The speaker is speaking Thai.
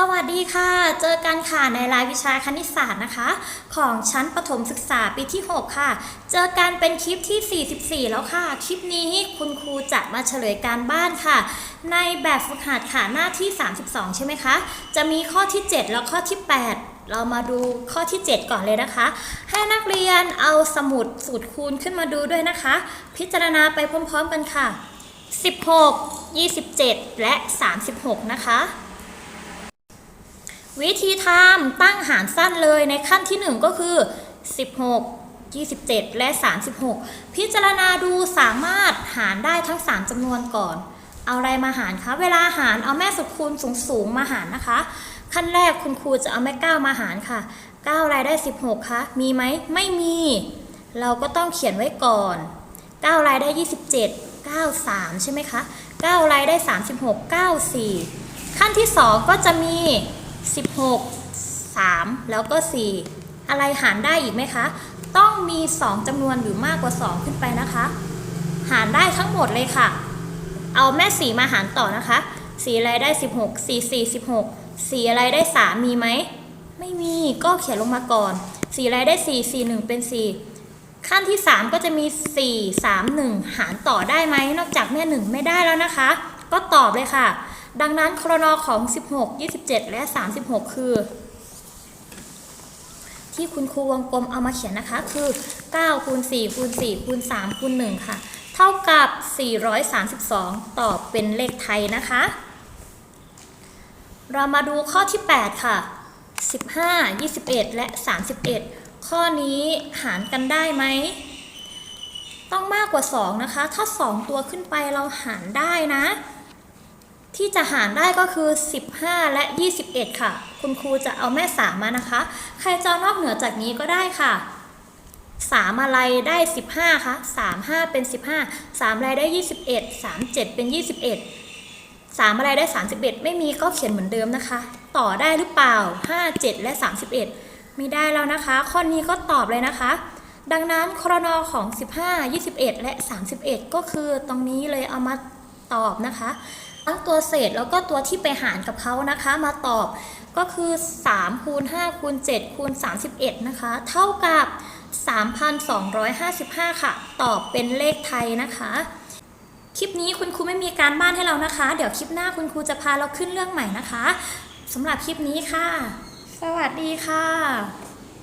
สวัสดีค่ะ เจอกันค่ะในรายวิชาคณิตศาสตร์นะคะ ของชั้นประถมศึกษาปีที่ 6 ค่ะ เจอกันเป็นคลิปที่ 44 แล้วค่ะ คลิปนี้คุณครูจะมาเฉลยการบ้านค่ะ ในแบบฝึกหัดค่ะหน้าที่ 32 ใช่ไหมคะ จะมีข้อที่ 7 แล้วข้อที่ 8เรามาดูข้อที่ 7 ก่อนเลยนะคะ ให้นักเรียนเอาสมุดสูตรคูณขึ้นมาดูด้วยนะคะ พิจารณาไปพร้อมๆกันค่ะ 16 27 และ 36 นะคะ วิธีทำตั้งหารสั้นเลยในขั้นที่ 1 ก็คือ 16 27 และ 36 พิจารณาดูสามารถหารได้ทั้ง 3จำนวนก่อน เอาอะไรมาหารคะ เวลาหารเอาแม่สุดคูณสูงๆมาหารนะคะ ขั้นแรกคุณครูจะเอาแม่ 9 มาหารค่ะ 9 อะไรได้ 16 คะ มีไหม ไม่มี เราก็ต้องเขียนไว้ก่อน 9 อะไรได้ 27 93 ใช่ไหมคะ 9 อะไรได้ 36 94 ขั้นที่ 2 ก็จะมี 16 3 แล้วก็ 4 อะไรหารได้อีกไหมคะ ต้องมี 2จำนวนหรือมากกว่า 2 ขึ้นไปนะคะ หารได้ทั้งหมดเลยค่ะ เอาแม่สีมาหารต่อนะคะสีอะไรได้ 16 4 4 16สีอะไรได้ 3 มีไหม ไม่มีก็เขียนลงมาก่อนสีอะไรได้ 4 4 1 เป็น 4 ขั้นที่ 3 ก็จะมี 4 3 1 หารต่อได้ไหมนอกจากแม่ 1 ไม่ได้แล้วนะคะ ก็ตอบเลยค่ะ ดังนั้นครนของ 16 27 และ 36 คือ ที่คุณครูวงกลมเอามาเขียนนะคะ คือ9คูณ4คูณ4คูณ3คูณ1ค่ะ เท่ากับ 432 ตอบเป็นเลขไทยนะคะ เรามาดูข้อที่ 8 ค่ะ 15 21 และ 31 ข้อนี้หารกันได้ไหมต้องมากกว่า 2 นะคะ ถ้า 2 ตัวขึ้นไปเราหารได้นะ ที่จะหารได้ก็คือ 15 และ 21 ค่ะ คุณครูจะเอาแม่ 3 มานะคะ ใครจะเอนอกเหนือจากนี้ก็ได้ค่ะ 3 อะไรได้ 15คะ3 5 เป็น 15 3 อะไรได้ 21 3 7 เป็น 21 3 อะไรได้ 31 ไม่มีก็เขียนเหมือนเดิมนะคะ ต่อได้หรือเปล่า 5 7 และ 31 ไม่ได้แล้วนะคะ ข้อนี้ก็ตอบเลยนะคะ ดังนั้นครนของ 15 21 และ 31 ก็คือตรงนี้เลยเอามา ตอบนะคะทั้งตัวเศษแล้วก็ตัวที่ไปหารกับเขานะคะมาตอบก็คือ3คูณ5คูณ7คูณ31 นะคะ เท่ากับ 3,255 ค่ะ ตอบเป็นเลขไทยนะคะ คลิปนี้คุณครูไม่มีการบ้านให้เรานะคะ เดี๋ยวคลิปหน้าคุณครูจะพาเราขึ้นเรื่องใหม่นะคะสำหรับคลิปนี้ค่ะ สวัสดีค่ะ